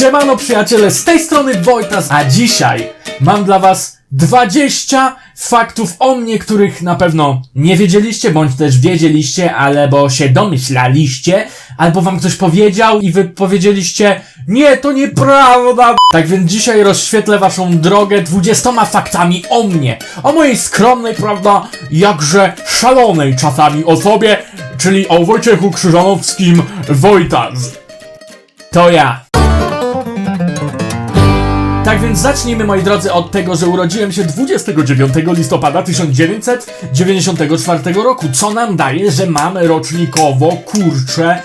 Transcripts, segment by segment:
Siemano przyjaciele, z tej strony Wojtas, a dzisiaj mam dla was 20 faktów o mnie, których na pewno nie wiedzieliście, bądź też wiedzieliście, albo się domyślaliście, albo wam ktoś powiedział i wy powiedzieliście nie, to nieprawda. Tak więc dzisiaj rozświetlę waszą drogę 20 faktami o mnie, o mojej skromnej, prawda, jakże szalonej czasami osobie, czyli o Wojciechu Krzyżanowskim Wojtas. To ja. Tak więc zacznijmy moi drodzy od tego, że urodziłem się 29 listopada 1994 roku, co nam daje, że mamy rocznikowo, kurczę,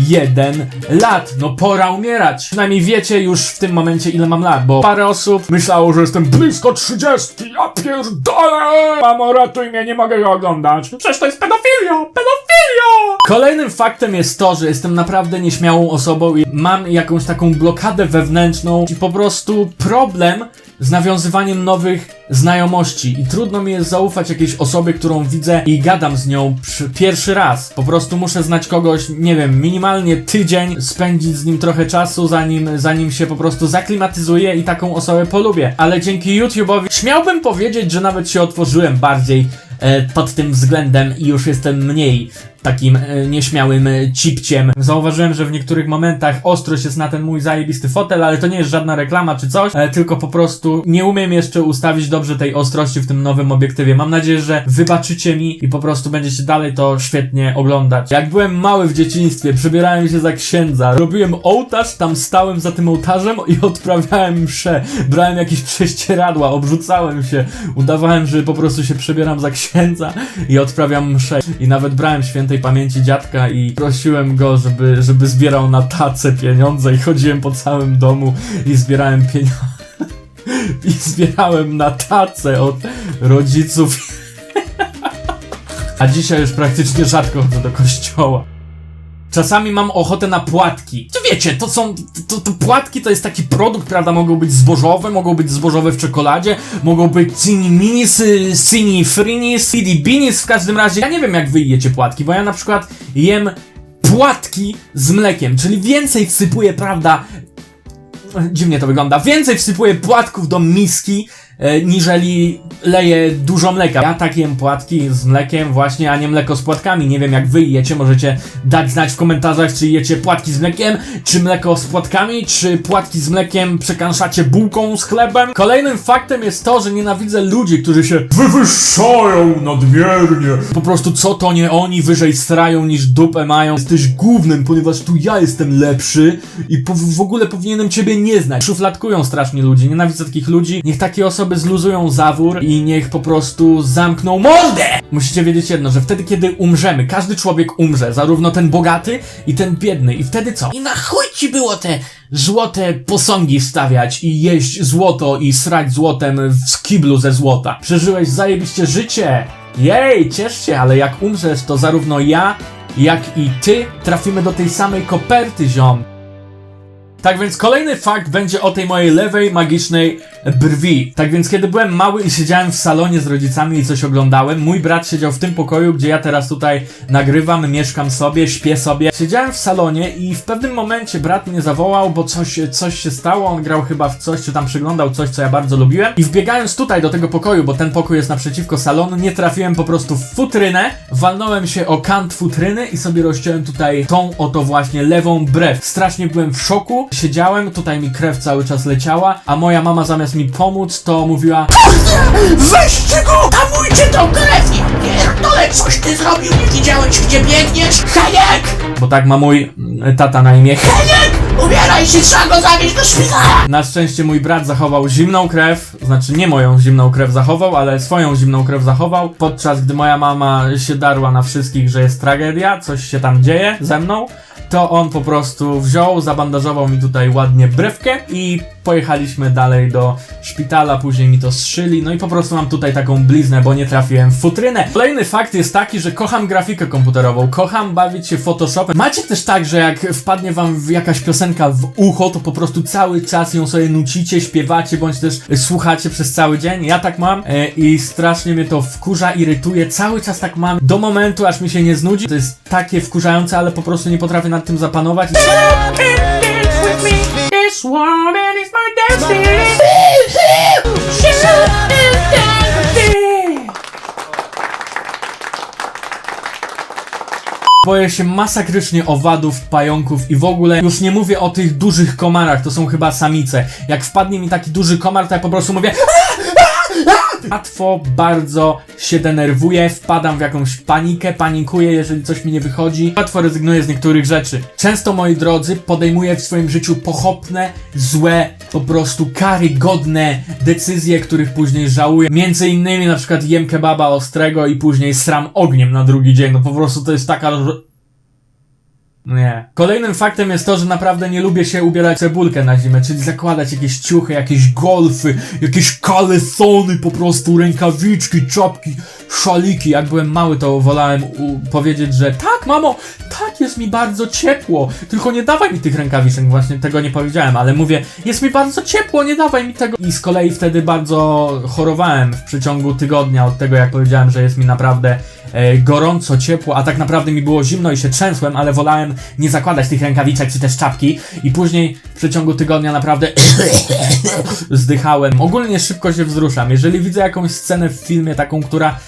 21 lat. No pora umierać. Przynajmniej wiecie już w tym momencie ile mam lat, bo parę osób myślało, że jestem blisko 30. Ja pierdolę! Mamo, ratuj mnie, nie mogę go oglądać. Przecież to jest pedofilia! Pedofilia! Kolejnym faktem jest to, że jestem naprawdę nieśmiałą osobą i mam jakąś taką blokadę wewnętrzną i po prostu problem z nawiązywaniem nowych znajomości i trudno mi jest zaufać jakiejś osobie, którą widzę i gadam z nią pierwszy raz. Po prostu muszę znać kogoś, nie wiem, minimalnie tydzień, spędzić z nim trochę czasu, zanim, zanim się po prostu zaklimatyzuję i taką osobę polubię. Ale dzięki YouTube'owi śmiałbym powiedzieć, że nawet się otworzyłem bardziej e, pod tym względem i już jestem mniej takim e, nieśmiałym e, cipciem. Zauważyłem, że w niektórych momentach ostrość jest na ten mój zajebisty fotel, ale to nie jest żadna reklama czy coś, e, tylko po prostu nie umiem jeszcze ustawić dobrze tej ostrości w tym nowym obiektywie. Mam nadzieję, że wybaczycie mi i po prostu będziecie dalej to świetnie oglądać. Jak byłem mały w dzieciństwie, przebierałem się za księdza, robiłem ołtarz, tam stałem za tym ołtarzem i odprawiałem mszę. Brałem jakieś prześcieradła, obrzucałem się, udawałem, że po prostu się przebieram za księdza i odprawiam mszę. I nawet brałem świętej pamięci dziadka i prosiłem go, żeby, żeby zbierał na tacę pieniądze i chodziłem po całym domu i zbierałem pieniądze. I zbierałem na tacę od rodziców. A dzisiaj już praktycznie rzadko chodzę do kościoła. Czasami mam ochotę na płatki. To wiecie, to są. To, to płatki to jest taki produkt, prawda? Mogą być zbożowe, mogą być zbożowe w czekoladzie, mogą być cini minis, y, cini frinis, cini binis w każdym razie. Ja nie wiem, jak wy jecie płatki, bo ja na przykład jem płatki z mlekiem, czyli więcej wsypuję, prawda? Dziwnie to wygląda. Więcej wsypuję płatków do miski, niżeli leję dużo mleka. Ja tak jem płatki z mlekiem właśnie, a nie mleko z płatkami. Nie wiem jak wy jecie, możecie dać znać w komentarzach, czy jecie płatki z mlekiem, czy mleko z płatkami, czy płatki z mlekiem przekanszacie bułką z chlebem. Kolejnym faktem jest to, że nienawidzę ludzi, którzy się wywyższają nadmiernie. Po prostu co to nie oni wyżej strają niż dupę mają. Jesteś głównym, ponieważ tu ja jestem lepszy i w ogóle powinienem ciebie nie znać. Szufladkują strasznie ludzi, nienawidzę takich ludzi. Niech takie osoby zluzują zawór i niech po prostu zamkną mordę! Musicie wiedzieć jedno, że wtedy kiedy umrzemy, każdy człowiek umrze, zarówno ten bogaty i ten biedny. I wtedy co? I na chuj ci było te złote posągi stawiać i jeść złoto i srać złotem w kiblu ze złota. Przeżyłeś zajebiście życie! Jej, ciesz się, ale jak umrzesz, to zarówno ja, jak i ty trafimy do tej samej koperty, ziom. Tak więc kolejny fakt będzie o tej mojej lewej magicznej brwi. Tak więc kiedy byłem mały i siedziałem w salonie z rodzicami i coś oglądałem, mój brat siedział w tym pokoju, gdzie ja teraz tutaj nagrywam, mieszkam sobie, śpię sobie. Siedziałem w salonie i w pewnym momencie brat mnie zawołał, bo coś, coś się stało, on grał chyba w coś, czy tam przyglądał coś, co ja bardzo lubiłem. I wbiegając tutaj do tego pokoju, bo ten pokój jest naprzeciwko salonu, nie trafiłem po prostu w futrynę, walnąłem się o kant futryny i sobie rozciąłem tutaj tą oto właśnie lewą brew. Strasznie byłem w szoku, siedziałem, tutaj mi krew cały czas leciała, a moja mama zamiast mi pomóc, to mówiła Weźcie go! Hamujcie tą krew! Ja pierdolę, coś ty zrobił! Nie widziałeś, gdzie biegniesz? Heniek! bo tak ma mój mm, tata na imię. Heniek! Ubieraj się, trzeba go zawieźć do szpitala! Na szczęście mój brat zachował zimną krew, znaczy nie moją zimną krew zachował, ale swoją zimną krew zachował, podczas gdy moja mama się darła na wszystkich, że jest tragedia, coś się tam dzieje ze mną, to on po prostu wziął, zabandażował mi tutaj ładnie brewkę i pojechaliśmy dalej do szpitala, później mi to zszyli, no i po prostu mam tutaj taką bliznę, bo nie trafiłem w futrynę. Kolejny fakt jest taki, że kocham grafikę komputerową, kocham bawić się Photoshopem. Macie też tak, że jak wpadnie wam jakaś piosenka w ucho, to po prostu cały czas ją sobie nucicie, śpiewacie, bądź też słuchacie przez cały dzień. Ja tak mam e, i strasznie mnie to wkurza, irytuje. Cały czas tak mam do momentu, aż mi się nie znudzi. To jest takie wkurzające, ale po prostu nie potrafię nad tym zapanować. This woman is my destiny. Boję się masakrycznie owadów, pająków i w ogóle już nie mówię o tych dużych komarach, to są chyba samice. Jak wpadnie mi taki duży komar, to ja po prostu mówię Łatwo bardzo się denerwuję, wpadam w jakąś panikę, panikuję, jeżeli coś mi nie wychodzi. Łatwo rezygnuję z niektórych rzeczy. Często, moi drodzy, podejmuję w swoim życiu pochopne, złe, po prostu karygodne decyzje, których później żałuję. Między innymi na przykład jem kebaba ostrego i później sram ogniem na drugi dzień. No po prostu to jest taka... ro- nie. Kolejnym faktem jest to, że naprawdę nie lubię się ubierać cebulkę na zimę, czyli zakładać jakieś ciuchy, jakieś golfy, jakieś kalesony, po prostu rękawiczki, czapki, szaliki. Jak byłem mały, to wolałem powiedzieć, że tak, mamo, tak, jest mi bardzo ciepło, tylko nie dawaj mi tych rękawiczek, właśnie tego nie powiedziałem, ale mówię, jest mi bardzo ciepło, nie dawaj mi tego. I z kolei wtedy bardzo chorowałem w przeciągu tygodnia od tego, jak powiedziałem, że jest mi naprawdę e, gorąco, ciepło, a tak naprawdę mi było zimno i się trzęsłem, ale wolałem nie zakładać tych rękawiczek czy też czapki i później w przeciągu tygodnia naprawdę zdychałem. Ogólnie szybko się wzruszam. Jeżeli widzę jakąś scenę w filmie taką, która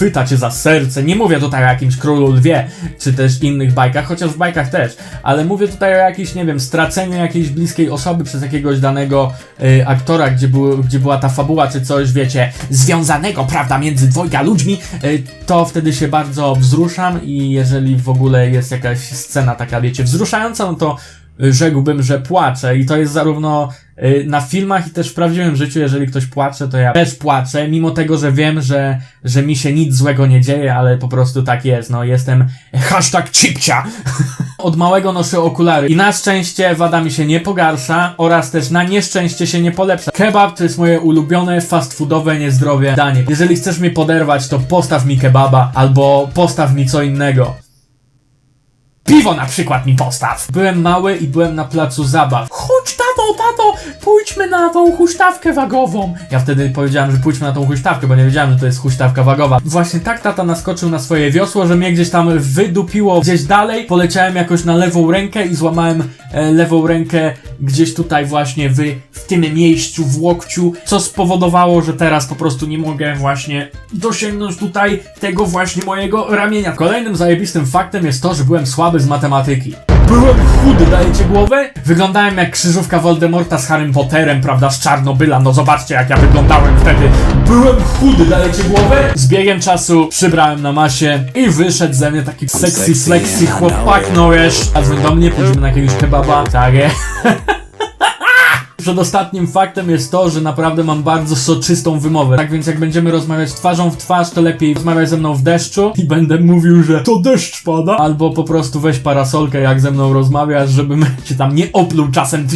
chwyta cię za serce, nie mówię tutaj o jakimś królu lwie, czy też innych bajkach, chociaż w bajkach też, ale mówię tutaj o jakimś, nie wiem, straceniu jakiejś bliskiej osoby przez jakiegoś danego y, aktora, gdzie, był, gdzie była ta fabuła, czy coś, wiecie, związanego, prawda, między dwojga ludźmi, y, to wtedy się bardzo wzruszam i jeżeli w ogóle jest jakaś scena taka, wiecie, wzruszająca, no to rzekłbym, że płaczę i to jest zarówno y, na filmach i też w prawdziwym życiu, jeżeli ktoś płacze, to ja też płaczę, mimo tego, że wiem, że, że mi się nic złego nie dzieje, ale po prostu tak jest, no jestem hashtag cipcia. Od małego noszę okulary i na szczęście wada mi się nie pogarsza oraz też na nieszczęście się nie polepsza. Kebab to jest moje ulubione fast foodowe niezdrowie danie. Jeżeli chcesz mnie poderwać, to postaw mi kebaba albo postaw mi co innego. Piwo na przykład mi postaw. Byłem mały i byłem na placu zabaw. Chodź tato, tato, pójdźmy na tą huśtawkę wagową. Ja wtedy powiedziałem, że pójdźmy na tą huśtawkę, bo nie wiedziałem, że to jest huśtawka wagowa. Właśnie tak tata naskoczył na swoje wiosło, że mnie gdzieś tam wydupiło gdzieś dalej. Poleciałem jakoś na lewą rękę i złamałem e, lewą rękę gdzieś tutaj właśnie w, w tym miejscu, w łokciu, co spowodowało, że teraz po prostu nie mogę właśnie dosięgnąć tutaj tego właśnie mojego ramienia. Kolejnym zajebistym faktem jest to, że byłem słaby z matematyki. Byłem chudy, dajecie głowę? Wyglądałem jak krzyżówka Voldemorta z Harrym Potterem, prawda, z Czarnobyla, no zobaczcie jak ja wyglądałem wtedy. Byłem chudy, dajecie głowę? Z biegiem czasu przybrałem na masie i wyszedł ze mnie taki sexy, sexy flexy chłopak, no wiesz. A do mnie, pójdziemy na jakiegoś kebaba, tak jest. Przedostatnim faktem jest to, że naprawdę mam bardzo soczystą wymowę. Tak więc jak będziemy rozmawiać twarzą w twarz, to lepiej rozmawiać ze mną w deszczu i będę mówił, że to deszcz pada. Albo po prostu weź parasolkę, jak ze mną rozmawiasz, żebym cię tam nie opluł czasem.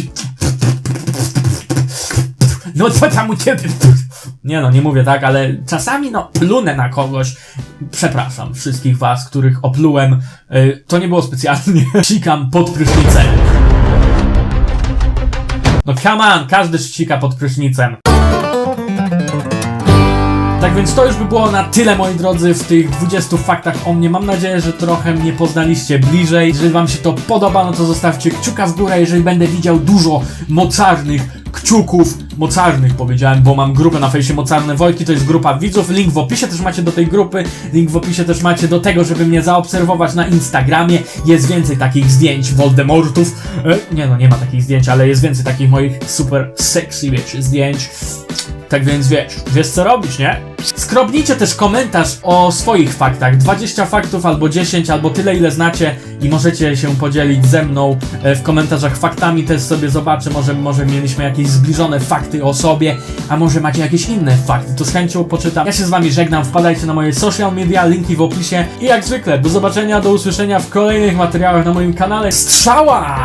No co tam u ciebie? Nie no, nie mówię tak, ale czasami no plunę na kogoś. Przepraszam wszystkich was, których oplułem. Y, to nie było specjalnie. Sikam pod prysznicem. No come on, każdy ścika pod prysznicem. Więc to już by było na tyle, moi drodzy, w tych 20 faktach o mnie. Mam nadzieję, że trochę mnie poznaliście bliżej. Jeżeli wam się to podoba, no to zostawcie kciuka w górę, jeżeli będę widział dużo mocarnych kciuków. Mocarnych powiedziałem, bo mam grupę na fejsie Mocarne Wojki, to jest grupa widzów. Link w opisie też macie do tej grupy. Link w opisie też macie do tego, żeby mnie zaobserwować na Instagramie. Jest więcej takich zdjęć Voldemortów. E, nie no, nie ma takich zdjęć, ale jest więcej takich moich super sexy, wiecie, zdjęć. Tak więc wiesz, wiesz co robić, nie? Skrobnijcie też komentarz o swoich faktach. 20 faktów albo 10, albo tyle ile znacie i możecie się podzielić ze mną e, w komentarzach faktami. Też sobie zobaczę, może, może mieliśmy jakieś zbliżone fakty o sobie, a może macie jakieś inne fakty, to z chęcią poczytam. Ja się z wami żegnam, wpadajcie na moje social media, linki w opisie i jak zwykle do zobaczenia, do usłyszenia w kolejnych materiałach na moim kanale. Strzała!